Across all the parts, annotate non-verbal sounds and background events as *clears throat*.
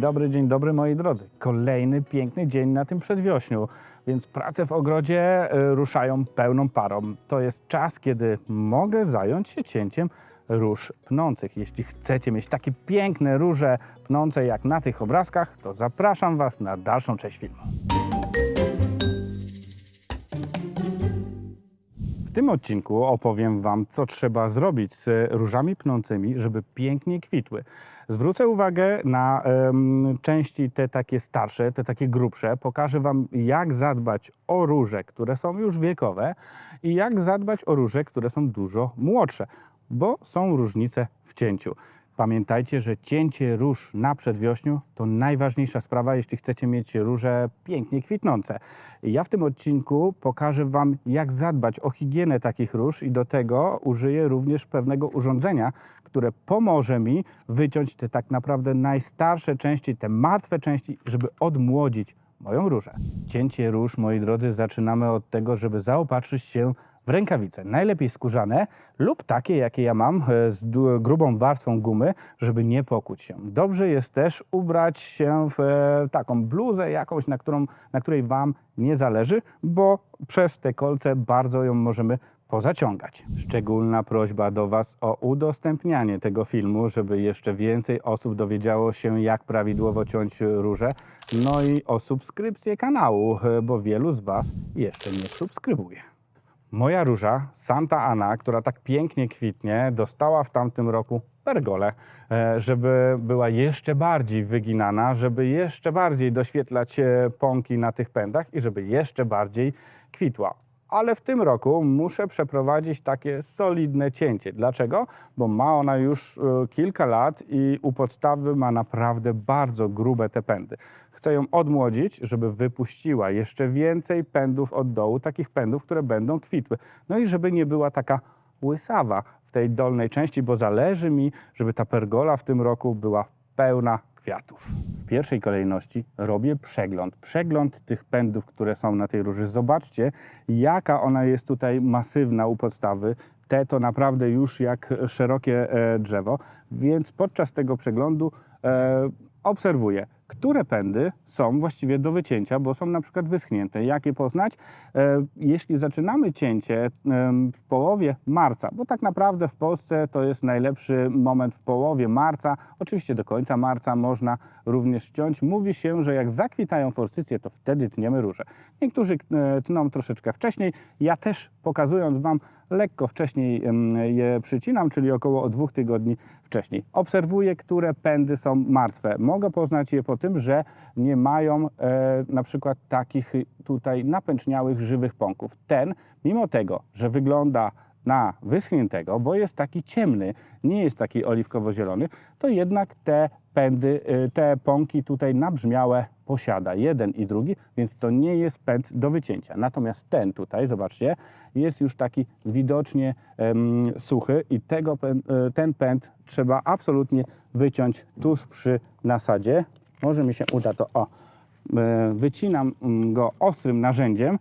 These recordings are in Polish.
Dobry, dzień dobry moi drodzy. Kolejny piękny dzień na tym przedwiośniu, więc prace w ogrodzie y, ruszają pełną parą. To jest czas, kiedy mogę zająć się cięciem róż pnących. Jeśli chcecie mieć takie piękne róże pnące jak na tych obrazkach, to zapraszam Was na dalszą część filmu. Tym odcinku opowiem Wam, co trzeba zrobić z różami pnącymi, żeby pięknie kwitły. Zwrócę uwagę na em, części te takie starsze, te takie grubsze. Pokażę Wam, jak zadbać o róże, które są już wiekowe i jak zadbać o róże, które są dużo młodsze, bo są różnice w cięciu. Pamiętajcie, że cięcie róż na przedwiośniu to najważniejsza sprawa, jeśli chcecie mieć róże pięknie kwitnące. Ja w tym odcinku pokażę Wam, jak zadbać o higienę takich róż i do tego użyję również pewnego urządzenia, które pomoże mi wyciąć te tak naprawdę najstarsze części, te martwe części, żeby odmłodzić moją różę. Cięcie róż, moi drodzy, zaczynamy od tego, żeby zaopatrzyć się w rękawice. Najlepiej skórzane lub takie, jakie ja mam, e, z grubą warstwą gumy, żeby nie pokuć się. Dobrze jest też ubrać się w e, taką bluzę jakąś, na, którą, na której Wam nie zależy, bo przez te kolce bardzo ją możemy pozaciągać. Szczególna prośba do Was o udostępnianie tego filmu, żeby jeszcze więcej osób dowiedziało się, jak prawidłowo ciąć róże, no i o subskrypcję kanału, e, bo wielu z Was jeszcze nie subskrybuje. Moja róża, Santa Ana, która tak pięknie kwitnie, dostała w tamtym roku pergolę, e, żeby była jeszcze bardziej wyginana, żeby jeszcze bardziej doświetlać e, pąki na tych pędach i żeby jeszcze bardziej kwitła. Ale w tym roku muszę przeprowadzić takie solidne cięcie. Dlaczego? Bo ma ona już e, kilka lat i u podstawy ma naprawdę bardzo grube te pędy. Chcę ją odmłodzić, żeby wypuściła jeszcze więcej pędów od dołu, takich pędów, które będą kwitły. No i żeby nie była taka łysawa w tej dolnej części, bo zależy mi, żeby ta pergola w tym roku była pełna kwiatów. W pierwszej kolejności robię przegląd. Przegląd tych pędów, które są na tej róży. Zobaczcie, jaka ona jest tutaj masywna u podstawy. Te to naprawdę już jak szerokie e, drzewo, więc podczas tego przeglądu e, obserwuję, które pędy są właściwie do wycięcia, bo są na przykład wyschnięte. Jak je poznać? E, Jeśli zaczynamy cięcie w połowie marca, bo tak naprawdę w Polsce to jest najlepszy moment w połowie marca, oczywiście do końca marca można również ciąć. Mówi się, że jak zakwitają forsycje, to wtedy tniemy róże. Niektórzy e, tną troszeczkę wcześniej. Ja też pokazując Wam lekko wcześniej je przycinam, czyli około dwóch tygodni wcześniej. Obserwuję, które pędy są martwe. Mogę poznać je po tym, że nie mają e, na przykład takich tutaj napęczniałych, żywych pąków. Ten, mimo tego, że wygląda na wyschniętego, bo jest taki ciemny, nie jest taki oliwkowo-zielony, to jednak te pędy, y, te pąki tutaj nabrzmiałe posiada, jeden i drugi, więc to nie jest pęd do wycięcia. Natomiast ten tutaj, zobaczcie, jest już taki widocznie em, suchy i tego, y, ten pęd trzeba absolutnie wyciąć tuż przy nasadzie. Może mi się uda to, o, e, wycinam mm, go ostrym narzędziem,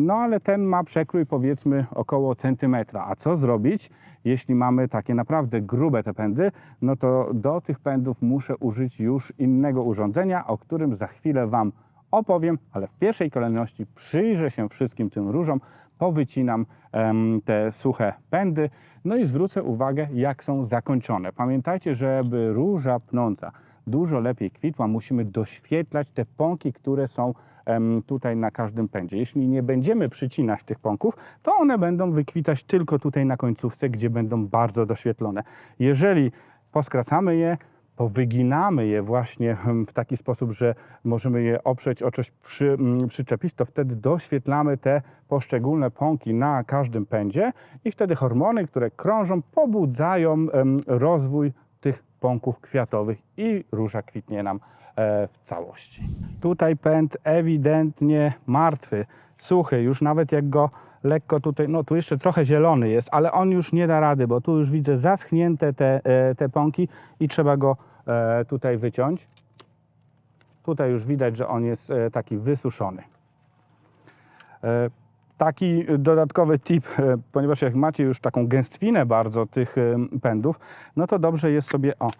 no ale ten ma przekrój powiedzmy około centymetra. A co zrobić, jeśli mamy takie naprawdę grube te pędy? No to do tych pędów muszę użyć już innego urządzenia, o którym za chwilę Wam opowiem, ale w pierwszej kolejności przyjrzę się wszystkim tym różom, powycinam te suche pędy, no i zwrócę uwagę, jak są zakończone. Pamiętajcie, żeby róża pnąca dużo lepiej kwitła, musimy doświetlać te pąki, które są tutaj na każdym pędzie. Jeśli nie będziemy przycinać tych pąków, to one będą wykwitać tylko tutaj na końcówce, gdzie będą bardzo doświetlone. Jeżeli poskracamy je, powyginamy je właśnie em, w taki sposób, że możemy je oprzeć o coś przy, mm, przyczepić, to wtedy doświetlamy te poszczególne pąki na każdym pędzie i wtedy hormony, które krążą, pobudzają rozwój pąków kwiatowych i róża kwitnie nam e, w całości. Tutaj pęd ewidentnie martwy, suchy, już nawet jak go lekko tutaj, no tu jeszcze trochę zielony jest, ale on już nie da rady, bo tu już widzę zaschnięte te, e, te pąki i trzeba go e, tutaj wyciąć. Tutaj już widać, że on jest taki wysuszony. Taki dodatkowy tip, e, ponieważ jak macie już taką gęstwinę bardzo tych e, pędów, no to dobrze jest sobie o,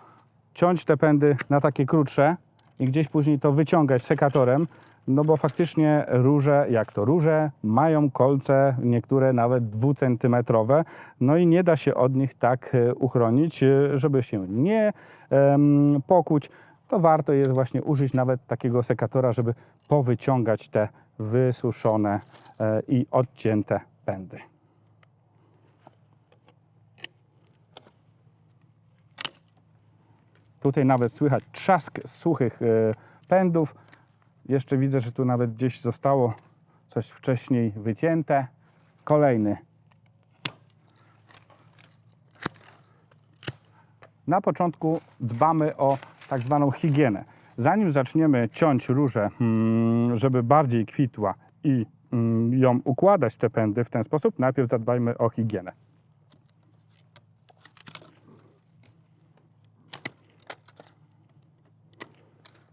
ciąć te pędy na takie krótsze i gdzieś później to wyciągać sekatorem, no bo faktycznie róże, jak to róże, mają kolce, niektóre nawet dwucentymetrowe, no i nie da się od nich tak e, uchronić, żeby się nie em, pokuć. To warto jest właśnie użyć nawet takiego sekatora, żeby powyciągać te wysuszone e, i odcięte pędy. Tutaj nawet słychać trzask suchych e, pędów. Jeszcze widzę, że tu nawet gdzieś zostało coś wcześniej wycięte. Kolejny. Na początku dbamy o tak zwaną higienę. Zanim zaczniemy ciąć różę, mm, żeby bardziej kwitła i mm, ją układać te pędy w ten sposób, najpierw zadbajmy o higienę.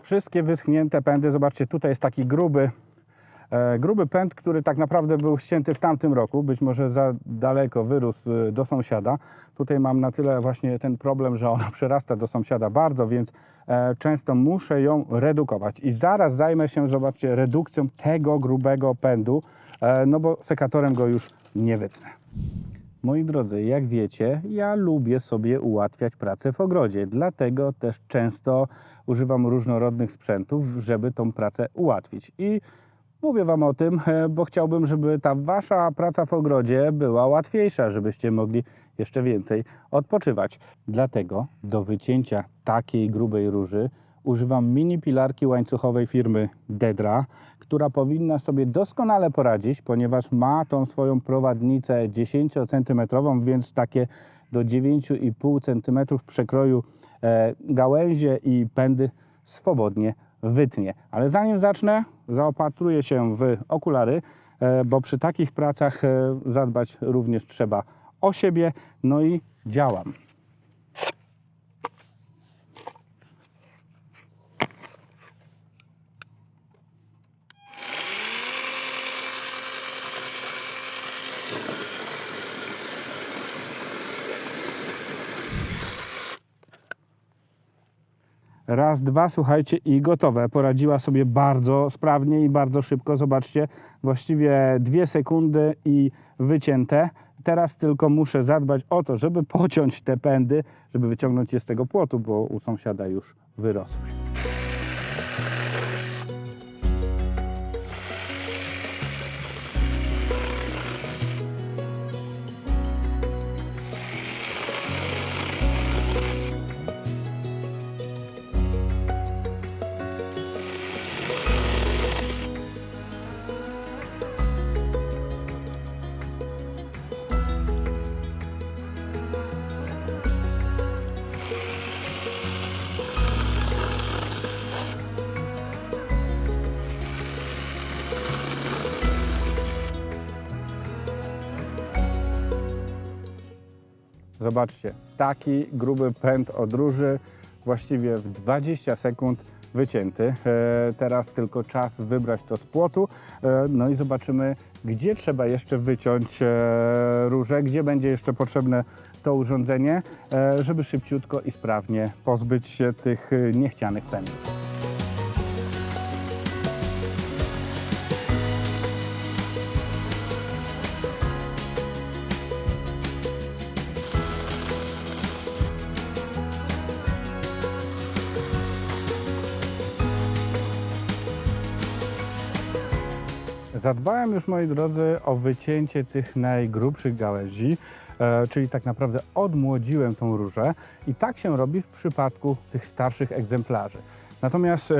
Wszystkie wyschnięte pędy, zobaczcie, tutaj jest taki gruby, gruby pęd, który tak naprawdę był ścięty w tamtym roku, być może za daleko wyrósł e, do sąsiada. Tutaj mam na tyle właśnie ten problem, że ona *laughs* przerasta do sąsiada bardzo, więc e, często muszę ją redukować. I zaraz zajmę się, zobaczcie, redukcją tego grubego pędu, e, no bo sekatorem go już nie wytnę. Moi drodzy, jak wiecie, ja lubię sobie ułatwiać pracę w ogrodzie, dlatego też często używam różnorodnych sprzętów, żeby tą pracę ułatwić. I mówię Wam o tym, e, bo chciałbym, żeby ta Wasza praca w ogrodzie była łatwiejsza, żebyście mogli jeszcze więcej odpoczywać. Dlatego do wycięcia takiej grubej róży używam mini pilarki łańcuchowej firmy Dedra, która powinna sobie doskonale poradzić, ponieważ ma tą swoją prowadnicę 10 cm, więc takie do 9,5 cm przekroju e, gałęzie i pędy swobodnie wytnie. Ale zanim zacznę, zaopatruję się w okulary, e, bo przy takich pracach e, zadbać również trzeba o siebie, no i działam. Raz, dwa, słuchajcie, i gotowe. Poradziła sobie bardzo sprawnie i bardzo szybko. Zobaczcie, właściwie dwie sekundy i wycięte. Teraz tylko muszę zadbać o to, żeby pociąć te pędy, żeby wyciągnąć je z tego płotu, bo u sąsiada już wyrosły. Zobaczcie, taki gruby pęd od róży, właściwie w 20 sekund wycięty. E, teraz tylko czas wybrać to z płotu, e, no i zobaczymy, gdzie trzeba jeszcze wyciąć e, różę, gdzie będzie jeszcze potrzebne to urządzenie, żeby szybciutko i sprawnie pozbyć się tych niechcianych pędów. Zadbałem już, moi drodzy, o wycięcie tych najgrubszych gałęzi, e, czyli tak naprawdę odmłodziłem tą różę i tak się robi w przypadku tych starszych egzemplarzy. Natomiast e,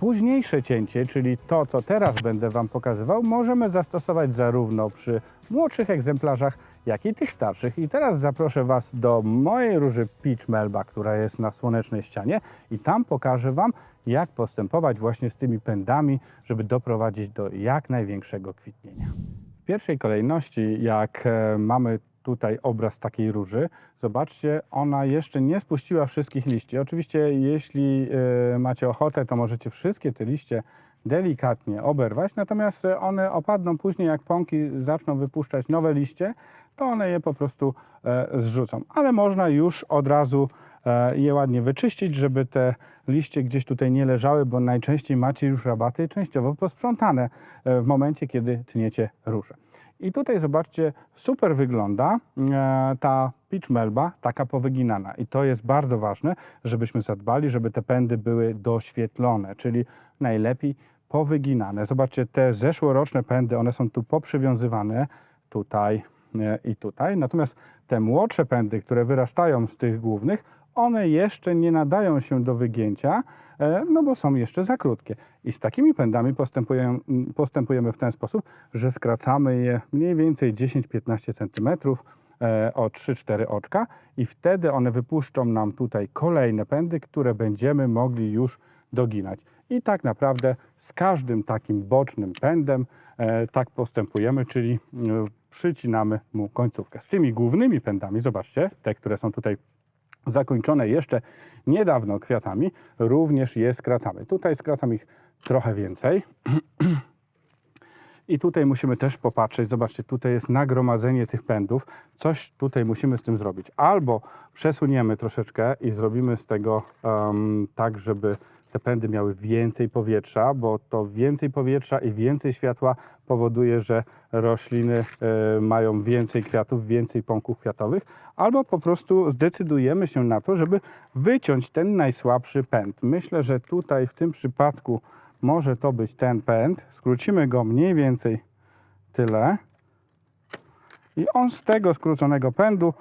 późniejsze cięcie, czyli to, co teraz będę Wam pokazywał, możemy zastosować zarówno przy młodszych egzemplarzach, jak i tych starszych. I teraz zaproszę Was do mojej róży Peach Melba, która jest na słonecznej ścianie i tam pokażę Wam, jak postępować właśnie z tymi pędami, żeby doprowadzić do jak największego kwitnienia. W pierwszej kolejności, jak e, mamy tutaj obraz takiej róży, zobaczcie, ona jeszcze nie spuściła wszystkich liści. Oczywiście, jeśli e, macie ochotę, to możecie wszystkie te liście delikatnie oberwać, natomiast one opadną później, jak pąki zaczną wypuszczać nowe liście, to one je po prostu e, zrzucą. Ale można już od razu je ładnie wyczyścić, żeby te liście gdzieś tutaj nie leżały, bo najczęściej macie już rabaty częściowo posprzątane e, w momencie, kiedy tniecie róże. I tutaj zobaczcie, super wygląda e, ta pitch melba, taka powyginana. I to jest bardzo ważne, żebyśmy zadbali, żeby te pędy były doświetlone, czyli najlepiej powyginane. Zobaczcie, te zeszłoroczne pędy, one są tu poprzywiązywane, tutaj e, i tutaj. Natomiast te młodsze pędy, które wyrastają z tych głównych, one jeszcze nie nadają się do wygięcia, e, no bo są jeszcze za krótkie. I z takimi pędami postępujemy, postępujemy w ten sposób, że skracamy je mniej więcej 10-15 cm e, o 3-4 oczka i wtedy one wypuszczą nam tutaj kolejne pędy, które będziemy mogli już doginać. I tak naprawdę z każdym takim bocznym pędem e, tak postępujemy, czyli przycinamy mu końcówkę. Z tymi głównymi pędami, zobaczcie, te, które są tutaj zakończone jeszcze niedawno kwiatami, również je skracamy. Tutaj skracam ich trochę więcej. *clears throat* I tutaj musimy też popatrzeć, zobaczcie, tutaj jest nagromadzenie tych pędów. Coś tutaj musimy z tym zrobić. Albo przesuniemy troszeczkę i zrobimy z tego um, tak, żeby te pędy miały więcej powietrza, bo to więcej powietrza i więcej światła powoduje, że rośliny e, mają więcej kwiatów, więcej pąków kwiatowych, albo po prostu zdecydujemy się na to, żeby wyciąć ten najsłabszy pęd. Myślę, że tutaj w tym przypadku może to być ten pęd. Skrócimy go mniej więcej tyle. I on z tego skróconego pędu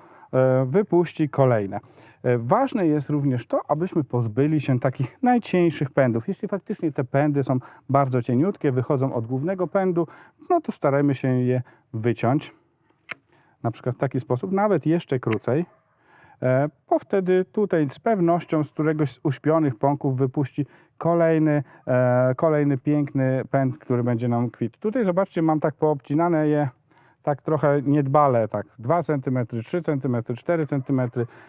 wypuści kolejne. E, Ważne jest również to, abyśmy pozbyli się takich najcieńszych pędów. Jeśli faktycznie te pędy są bardzo cieniutkie, wychodzą od głównego pędu, no to starajmy się je wyciąć. Na przykład w taki sposób, nawet jeszcze krócej. E, Bo wtedy tutaj z pewnością z któregoś z uśpionych pąków wypuści kolejny, e, kolejny piękny pęd, który będzie nam kwitł. Tutaj zobaczcie, mam tak poobcinane je tak trochę niedbale, tak 2 cm, 3 cm, 4 cm.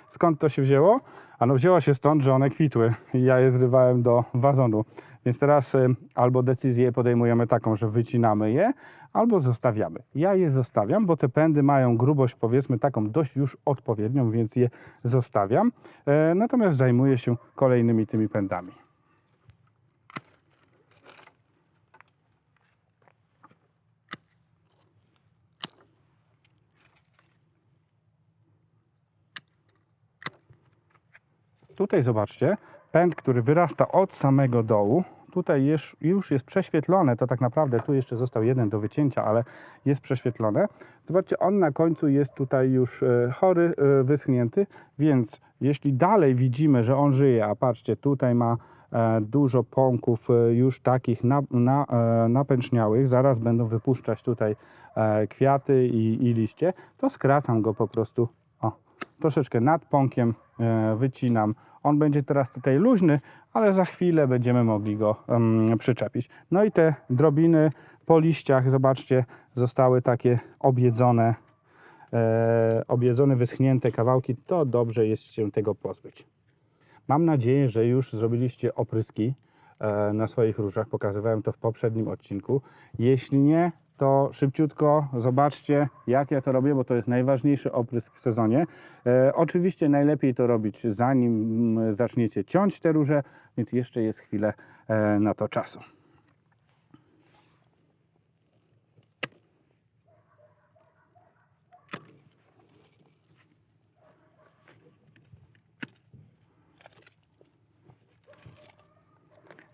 Skąd to się wzięło? Ano wzięło się stąd, że one kwitły i ja je zrywałem do wazonu. Więc teraz y, albo decyzję podejmujemy taką, że wycinamy je, albo zostawiamy. Ja je zostawiam, bo te pędy mają grubość powiedzmy taką dość już odpowiednią, więc je zostawiam. E, natomiast zajmuję się kolejnymi tymi pędami. Tutaj zobaczcie, pęd, który wyrasta od samego dołu. Tutaj już, już jest prześwietlone, to tak naprawdę tu jeszcze został jeden do wycięcia, ale jest prześwietlone. Zobaczcie, on na końcu jest tutaj już e, chory, e, wyschnięty, więc jeśli dalej widzimy, że on żyje, a patrzcie, tutaj ma e, dużo pąków już takich na, na, napęczniałych, zaraz będą wypuszczać tutaj kwiaty i, i liście, to skracam go po prostu troszeczkę nad pąkiem e, wycinam. On będzie teraz tutaj luźny, ale za chwilę będziemy mogli go em, przyczepić. No i te drobiny po liściach, zobaczcie, zostały takie objedzone, e, objedzone, wyschnięte kawałki. To dobrze jest się tego pozbyć. Mam nadzieję, że już zrobiliście opryski e, na swoich różach. Pokazywałem to w poprzednim odcinku. Jeśli nie, to szybciutko zobaczcie, jak ja to robię, bo to jest najważniejszy oprysk w sezonie. E, oczywiście najlepiej to robić zanim mm, zaczniecie ciąć te róże, więc jeszcze jest chwilę e, na to czasu.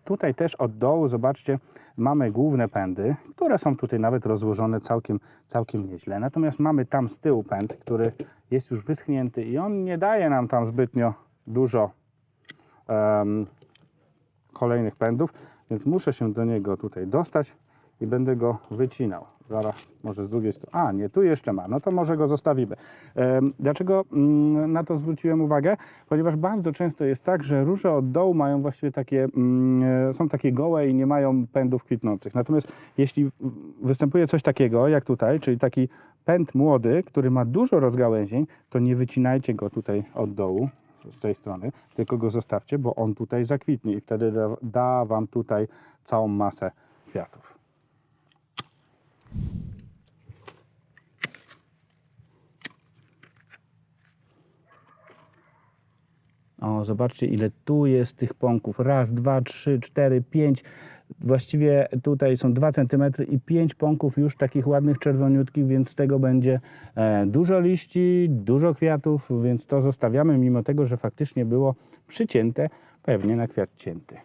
Tutaj też od dołu, zobaczcie, mamy główne pędy, które są tutaj nawet rozłożone całkiem, całkiem nieźle. Natomiast mamy tam z tyłu pęd, który jest już wyschnięty i on nie daje nam tam zbytnio dużo em, kolejnych pędów, więc muszę się do niego tutaj dostać i będę go wycinał. Zaraz, może z drugiej strony. A, nie, tu jeszcze ma. No to może go zostawimy. Dlaczego mm, na to zwróciłem uwagę? Ponieważ bardzo często jest tak, że róże od dołu mają właściwie takie, mm, e, są takie gołe i nie mają pędów kwitnących. Natomiast jeśli występuje coś takiego, jak tutaj, czyli taki pęd młody, który ma dużo rozgałęzień, to nie wycinajcie go tutaj od dołu z tej strony, tylko go zostawcie, bo on tutaj zakwitnie i wtedy da, da Wam tutaj całą masę kwiatów. O, zobaczcie, ile tu jest tych pąków. Raz, dwa, trzy, cztery, pięć. Właściwie tutaj są 2 cm i 5 pąków już takich ładnych, czerwoniutkich, więc z tego będzie e, dużo liści, dużo kwiatów, więc to zostawiamy, mimo tego, że faktycznie było przycięte pewnie na kwiat cięty.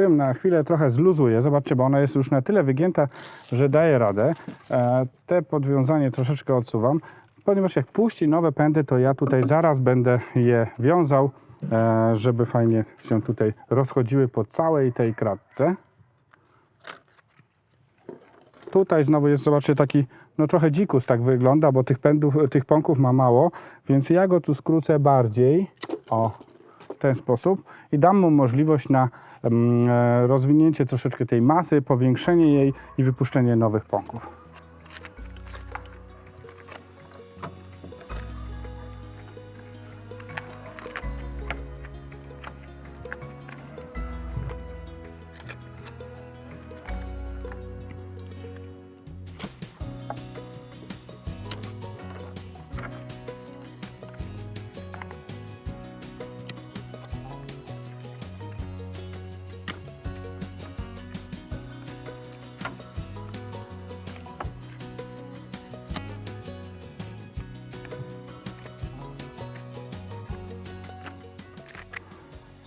Ją na chwilę trochę zluzuję. Zobaczcie, bo ona jest już na tyle wygięta, że daje radę. E, te podwiązanie troszeczkę odsuwam, ponieważ jak puści nowe pędy, to ja tutaj zaraz będę je wiązał, e, żeby fajnie się tutaj rozchodziły po całej tej kratce. Tutaj znowu jest, zobaczcie, taki no trochę dzikus tak wygląda, bo tych pędów, tych pąków ma mało, więc ja go tu skrócę bardziej. O, w ten sposób i dam mu możliwość na mm, e, rozwinięcie troszeczkę tej masy, powiększenie jej i wypuszczenie nowych pąków.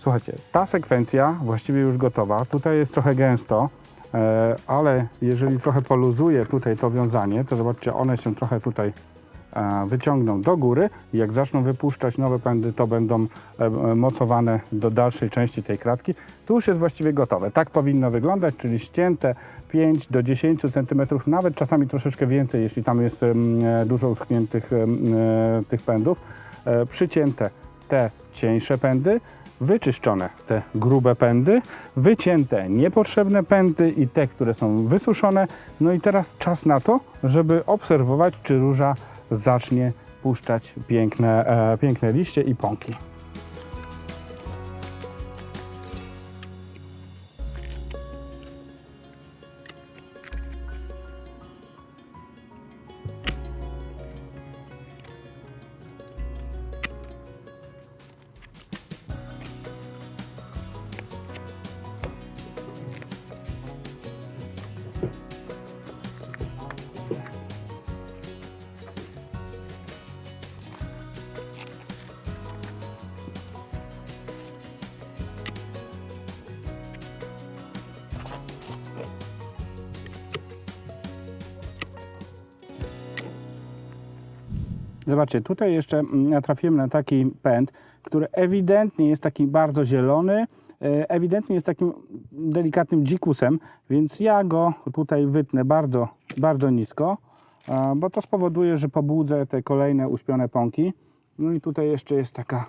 Słuchajcie, ta sekwencja właściwie już gotowa. Tutaj jest trochę gęsto, e, ale jeżeli trochę poluzuję tutaj to wiązanie, to zobaczcie, one się trochę tutaj e, wyciągną do góry i jak zaczną wypuszczać nowe pędy, to będą e, mocowane do dalszej części tej kratki. Tu już jest właściwie gotowe. Tak powinno wyglądać, czyli ścięte 5 do 10 cm, nawet czasami troszeczkę więcej, jeśli tam jest dużo uschniętych tych pędów. Przycięte te cieńsze pędy, wyczyszczone te grube pędy, wycięte niepotrzebne pędy i te, które są wysuszone. No i teraz czas na to, żeby obserwować, czy róża zacznie puszczać piękne, e, piękne liście i pąki. Zobaczcie, tutaj jeszcze natrafiłem na taki pęd, który ewidentnie jest taki bardzo zielony, e, ewidentnie jest takim delikatnym dzikusem, więc ja go tutaj wytnę bardzo, bardzo nisko, bo to spowoduje, że pobudzę te kolejne uśpione pąki. No i tutaj jeszcze jest taka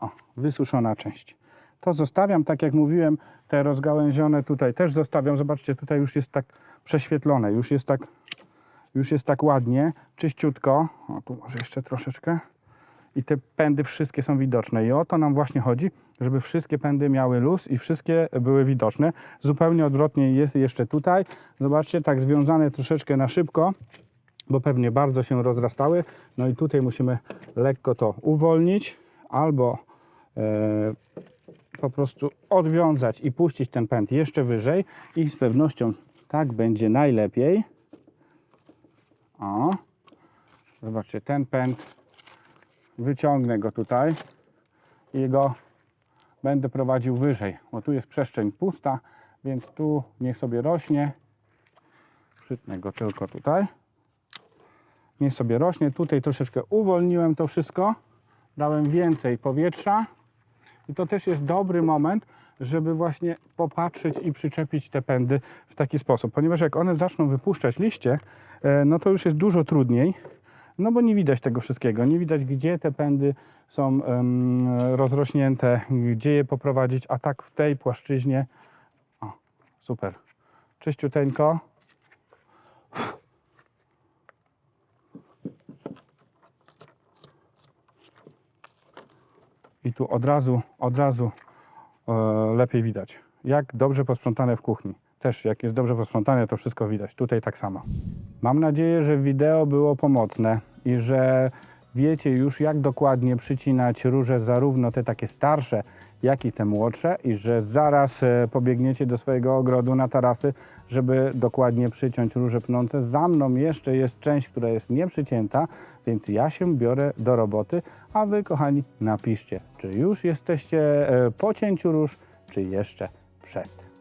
o, wysuszona część. To zostawiam, tak jak mówiłem, te rozgałęzione tutaj też zostawiam. Zobaczcie, tutaj już jest tak prześwietlone, już jest tak już jest tak ładnie, czyściutko. O, tu może jeszcze troszeczkę. I te pędy wszystkie są widoczne. I o to nam właśnie chodzi, żeby wszystkie pędy miały luz i wszystkie były widoczne. Zupełnie odwrotnie jest jeszcze tutaj. Zobaczcie, tak związane troszeczkę na szybko, bo pewnie bardzo się rozrastały. No i tutaj musimy lekko to uwolnić albo e, po prostu odwiązać i puścić ten pęd jeszcze wyżej i z pewnością tak będzie najlepiej. O, zobaczcie, ten pęd, wyciągnę go tutaj i go będę prowadził wyżej, bo tu jest przestrzeń pusta, więc tu niech sobie rośnie. Przytnę go tylko tutaj. Niech sobie rośnie. Tutaj troszeczkę uwolniłem to wszystko. Dałem więcej powietrza. I to też jest dobry moment, żeby właśnie popatrzeć i przyczepić te pędy w taki sposób, ponieważ jak one zaczną wypuszczać liście, e, no to już jest dużo trudniej, no bo nie widać tego wszystkiego, nie widać gdzie te pędy są rozrośnięte, gdzie je poprowadzić, a tak w tej płaszczyźnie, o, super, czyściuteńko, i tu od razu, od razu lepiej widać. Jak dobrze posprzątane w kuchni. Też jak jest dobrze posprzątane, to wszystko widać. Tutaj tak samo. Mam nadzieję, że wideo było pomocne i że wiecie już jak dokładnie przycinać róże, zarówno te takie starsze, jak i te młodsze i że zaraz e, pobiegniecie do swojego ogrodu na tarasy, żeby dokładnie przyciąć róże pnące. Za mną jeszcze jest część, która jest nieprzycięta, więc ja się biorę do roboty, a wy kochani napiszcie, czy już jesteście e, po cięciu róż, czy jeszcze przed.